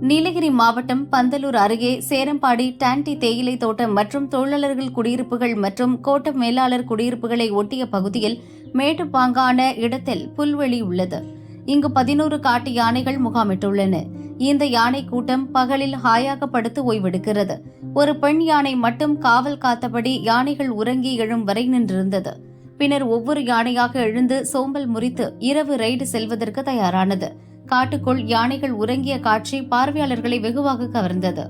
நீலகிரி மாவட்டம் பந்தலூர் அருகே சேரம்பாடி டான்டி தேயிலை தோட்டம் மற்றும் தொழிலாளர்கள் குடியிருப்புகள் மற்றும் கோட்ட மேலாளர் குடியிருப்புகளை ஒட்டிய பகுதியில் மேட்டுப்பாங்கான இடத்தில் புல்வெளி உள்ளது. இங்கு பதினோரு காட்டு யானைகள் முகாமிட்டுள்ளன. இந்த யானை கூட்டம் பகலில் ஹாயாக படுத்து ஓய்வெடுக்கிறது. ஒரு பெண் யானை மட்டும் காவல் காத்தபடி யானைகள் உறங்கி எழும் வரை நின்றிருந்தது. பின்னர் ஒவ்வொரு யானையாக எழுந்து சோம்பல் முறித்து இரவு ரெய்டு செல்வதற்கு தயாரானது. காட்டுக்குள் யானைகள் உறங்கிய காட்சி பார்வையாளர்களை வெகுவாக கவர்ந்தது.